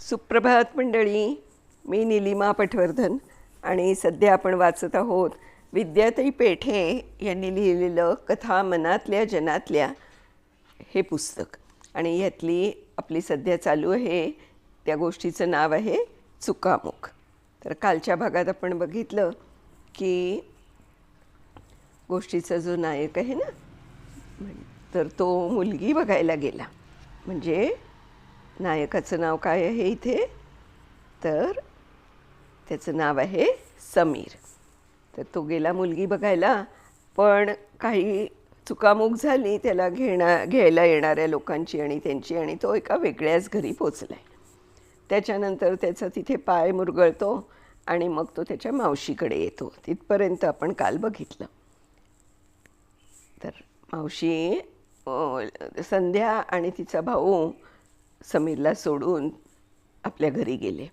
सुप्रभात मंडळी. मी निलिमा पटवर्धन आणि सध्या आपण वाचत आहोत विद्याताई पेठे यांनी लिहिलेलं कथा मनातल्या जनातल्या हे पुस्तक. आणि यातली आपली सध्या चालू आहे त्या गोष्टीचं नाव आहे चुकामुख तर कालच्या भागात आपण बघितलं की गोष्टीचा जो नायक आहे ना तर तो मुलगी बघायला गेला. म्हणजे नायकाचं नाव काय आहे इथे? तर त्याचं नाव आहे समीर. तर तो गेला मुलगी बघायला पण काही चुकामुक झाली त्याला घेणा घ्यायला येणाऱ्या लोकांची आणि त्यांची आणि तो एका वेगळ्याच घरी पोचला आहे त्याच्यानंतर त्याचा तिथे पाय मुरगळतो आणि मग तो त्याच्या मावशीकडे येतो. तिथपर्यंत आपण काल बघितलं. तर मावशी संध्या आणि तिचा भाऊ समीरला सोडून आपल्या घरी गेले.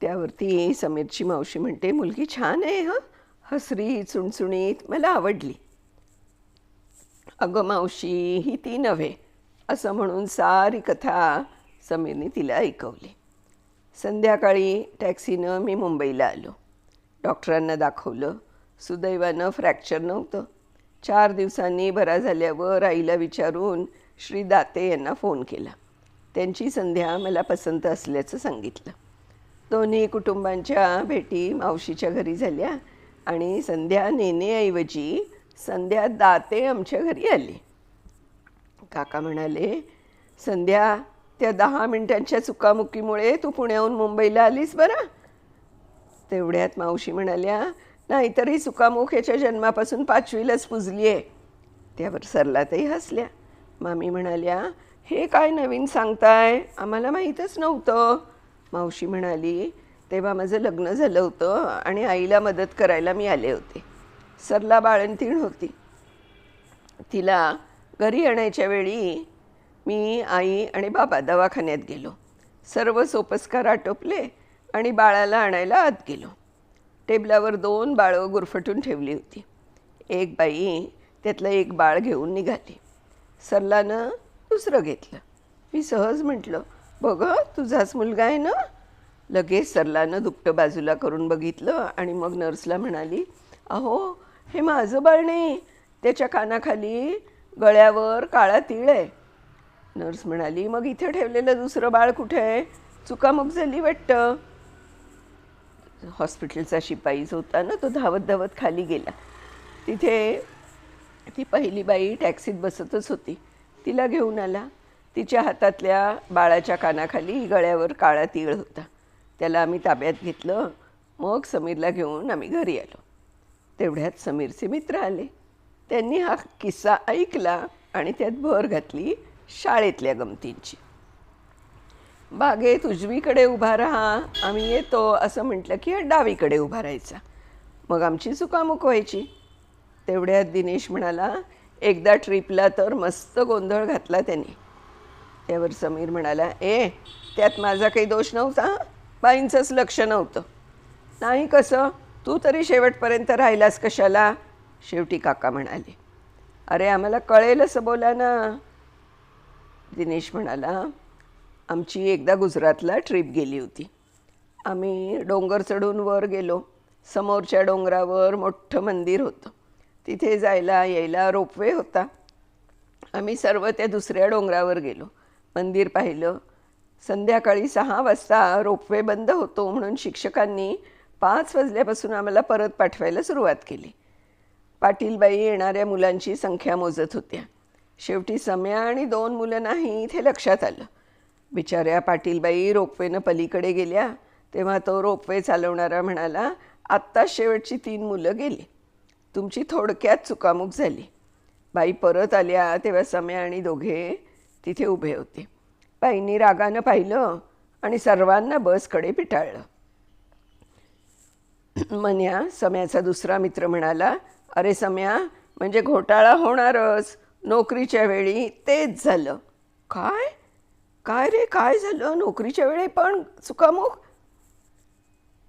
त्यावरती समीरची मावशी म्हणते मुलगी छान आहे हं? हसरी चुणचुणीत मला आवडली. अगं मावशी ही ती नव्हे असं म्हणून सारी कथा समीरने तिला ऐकवली. संध्याकाळी टॅक्सीनं मी मुंबईला आलो. डॉक्टरांना दाखवलं सुदैवानं फ्रॅक्चर नव्हतं. चार दिवसांनी बरा झाल्यावर आईला विचारून श्री दाते यांना फोन केला. त्यांची संध्या मला पसंत असल्याचं सांगितलं. दोन्ही कुटुंबांच्या भेटी मावशीच्या घरी झाल्या आणि संध्या नेनेऐवजी संध्या दाते आमच्या घरी आली. काका म्हणाले संध्या त्या दहा मिनिटांच्या चुकामुकीमुळे तू पुण्याहून मुंबईला आलीस बरं. तेवढ्यात मावशी म्हणाल्या नाहीतर ही चुकामुख याच्या जन्मापासून पाचवीलाच पुजली आहे त्यावर सरलातही हसल्या. मामी म्हणाल्या हे काय नवीन सांगताय? आम्हाला माहीतच नव्हतं. मावशी म्हणाली तेव्हा माझं लग्न झालं होतं आणि आईला मदत करायला मी आले होते. सरला बाळंतीण होती. तिला घरी येण्याच्या वेळी मी आई आणि बाबा दवाखान्यात गेलो. सर्व सोपस्कार आटोपले आणि बाळाला आणायला आत गेलो. टेबलावर दोन बाळं गुरफटून ठेवली होती. एक बाई त्यातलं एक बाळ घेऊन निघाली. सरलानं दुसरं घेतलं. मी सहज म्हटलं बघ तुझाच मुलगा आहे ना? लगेच सरलानं दुपटं बाजूला करून बघितलं आणि मग नर्सला म्हणाली अहो हे माझं बाळ नाही. त्याच्या कानाखाली गळ्यावर काळा तीळ आहे. नर्स म्हणाली मग इथे ठेवलेलं दुसरं बाळ कुठे आहे? चुकामुक झाली वाटतं. हॉस्पिटलचा शिपाई जो होता ना तो धावत धावत खाली गेला. तिथे ती पहिली बाई टॅक्सीत बसतच होती. तिला घेऊन आला. तिच्या हातातल्या बाळाच्या कानाखाली गळ्यावर काळा तीळ होता. त्याला आम्ही ताब्यात घेतलं. मग समीरला घेऊन आम्ही घरी आलो. तेवढ्यात समीरचे मित्र आले. त्यांनी हा किस्सा ऐकला आणि त्यात भर घातली शाळेतल्या गमतींची. बागेत उजवीकडे उभा राहा आम्ही येतो असं म्हटलं की डावीकडे उभा राहायचा. मग आमची चुकामुक व्हायची. तेवढ्यात दिनेश म्हणाला एकदा ट्रिपला तर मस्त गोंधळ घातला त्यांनी. त्यावर समीर म्हणाला ए त्यात माझा काही दोष नव्हता? बाईंचंच लक्ष नव्हतं. नाही कसं? तू तरी शेवटपर्यंत राहिलास कशाला? शेवटी काका म्हणाले अरे आम्हाला कळेल असं बोला ना. दिनेश म्हणाला आमची एकदा गुजरातला ट्रिप गेली होती. आम्ही डोंगर चढून वर गेलो. समोरच्या डोंगरावर मोठं मंदिर होतं. तिथे जायला यायला रोपवे होता. आम्ही सर्व त्या दुसऱ्या डोंगरावर गेलो. मंदिर पाहिलं. संध्याकाळी सहा वाजता रोपवे बंद होतो म्हणून शिक्षकांनी पाच वाजल्यापासून आम्हाला परत पाठवायला सुरुवात केली. पाटीलबाई येणाऱ्या मुलांची संख्या मोजत होत्या. शेवटी सम्या आणि दोन मुलं नाहीत हे लक्षात आलं. बिचाऱ्या पाटीलबाई रोपवेनं पलीकडे गेल्या तेव्हा तो रोपवे चालवणारा म्हणाला आत्ताच शेवटची तीन मुलं गेली. तुमची थोडक्यात चुकामुक झाली. बाई परत आल्या तेव्हा सम्या आणि दोघे तिथे उभे होते. बाईंनी रागानं पाहिलं आणि सर्वांना बसकडे पिटाळलं. मन्या सम्याचा दुसरा मित्र म्हणाला अरे सम्या म्हणजे घोटाळा होणारच. नोकरीच्या वेळी तेच झालं. काय? काय रे? काय झालं? नोकरीच्या वेळी पण चुकामुख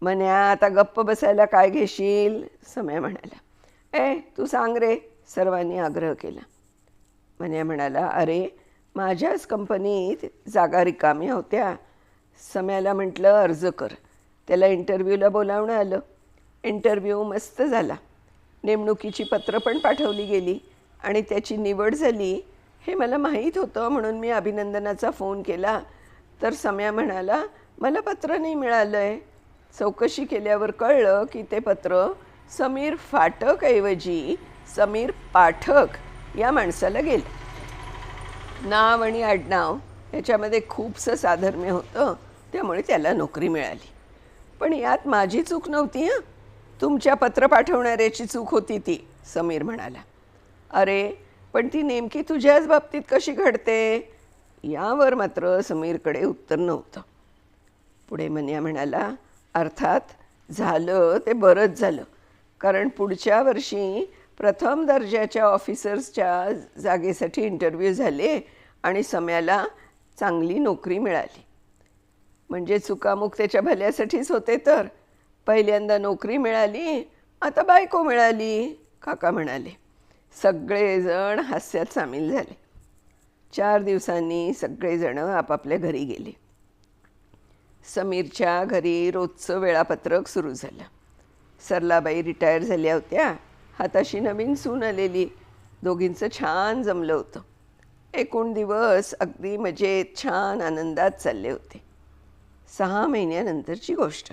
मन्या आता गप्प बसायला काय घेशील? सम्या म्हणाला. ए तू सांग रे. सर्वांनी आग्रह केला. मन्या म्हणाला अरे माझ्याच कंपनीत जागा रिकाम्या होत्या. सम्याला म्हटलं अर्ज कर. त्याला इंटरव्ह्यूला बोलावणं आलं. इंटरव्ह्यू मस्त झाला. नेमणुकीची पत्रं पण पाठवली गेली आणि त्याची निवड झाली. हे मला माहीत होतं म्हणून मी अभिनंदनाचा फोन केला. तर सम्या म्हणाला मला पत्र नाही मिळालं आहे चौकशी केल्यावर कळलं की ते पत्र समीर फाटकऐवजी समीर पाठक या माणसाला गेलं. नाव आणि आडनाव याच्यामध्ये खूपसं साधर्म्य होतं त्यामुळे त्याला नोकरी मिळाली. पण यात माझी चूक नव्हती हां. तुमच्या पत्र पाठवणाऱ्याची चूक होती ती समीर म्हणाला. अरे पण ती नेमकी तुझ्याच बाबतीत कशी घडते? यावर मात्र समीरकडे उत्तर नव्हतं. पुढे मन्या म्हणाला अर्थात झालं ते बरंच झालं. कारण पुढच्या वर्षी प्रथम दर्जाच्या ऑफिसर्सच्या जागेसाठी इंटरव्ह्यू झाले आणि सम्याला चांगली नोकरी मिळाली. म्हणजे चुकामुक त्याच्या भल्यासाठीच होते तर. पहिल्यांदा नोकरी मिळाली आता बायको मिळाली काका म्हणाले. सगळेजण हास्यात सामील झाले. चार दिवसांनी सगळेजणं आपापल्या घरी गेले. समीरच्या घरी रोजचं वेळापत्रक सुरू झालं. सरलाबाई रिटायर झाल्या होत्या. हाताशी नवीन सून आलेली. दोघींचं छान जमलं होतं. एकूण दिवस अगदी मजेत छान आनंदात चालले होते. सहा महिन्यानंतरची गोष्ट.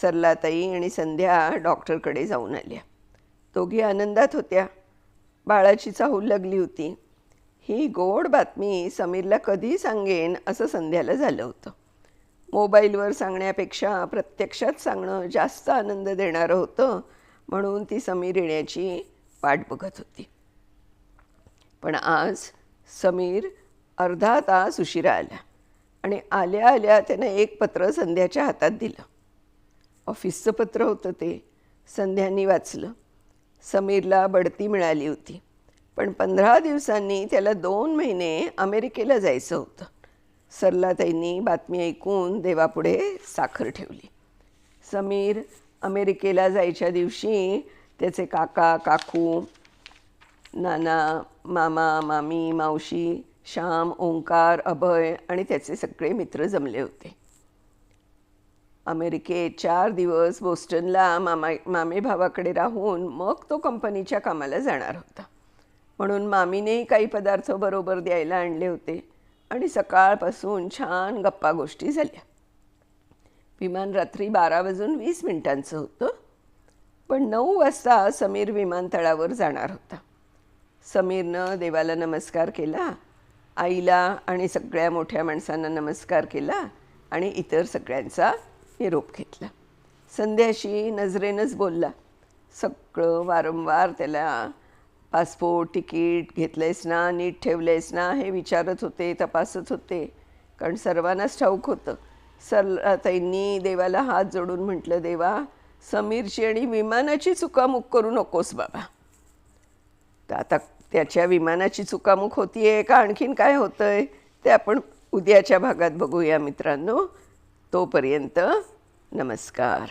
सरलाताई आणि संध्या डॉक्टरकडे जाऊन आल्या. दोघी आनंदात होत्या. बाळाची चाहूल लागली होती. ही गोड बातमी समीरला कधी सांगेन असं संध्याला झालं होतं. मोबाईलवर सांगण्यापेक्षा प्रत्यक्षात सांगणं जास्त आनंद देणारं होतं म्हणून ती समीर येण्याची वाट बघत होती. पण आज समीर अर्धा तास उशिरा आला आणि आल्या आल्या त्यानं एक पत्र संध्याच्या हातात दिलं. ऑफिसचं पत्र होतं ते. संध्यानी वाचलं. समीरला बढती मिळाली होती. पण पंधरा दिवसांनी त्याला दोन महिने अमेरिकेला जायचं होतं. सरलाताईंनी बातमी ऐकून देवापुढे साखर ठेवली. समीर अमेरिकेला जायच्या दिवशी त्याचे काका काकू नाना मामा मामी मावशी श्याम ओंकार अभय आणि त्याचे सगळे मित्र जमले होते. अमेरिकेत चार दिवस बोस्टनला मामा मामे भावाकडे राहून मग तो कंपनीच्या कामाला जाणार होता. म्हणून मामीनेही काही पदार्थ बरोबर द्यायला आणले होते. आणि सकाळपासून छान गप्पा गोष्टी झाल्या. विमान रात्री बारा वाजून वीस मिनिटांचं होतं. पण नऊ वाजता समीर विमानतळावर जाणार होता. समीरनं देवाला नमस्कार केला आईला आणि सगळ्या मोठ्या माणसांना नमस्कार केला आणि इतर सगळ्यांचा निरोप घेतला. संध्याशी नजरेनंच बोलला. सगळं वारंवार त्याला पासपोर्ट तिकीट घेतलंयस ना नीट ठेवलंयस ना हे विचारत होते तपासत होते. कारण सर्वांनाच ठाऊक होतं. सर ताईंनी देवाला हात जोडून म्हटलं देवा समीरची आणि विमानाची चुकामुक करू नकोस बाबा. तर आता त्याच्या विमानाची चुकामुक होतीये का? आणखीन काय होतं आहे ते आपण उद्याच्या भागात बघूया मित्रांनो. तोपर्यंत नमस्कार.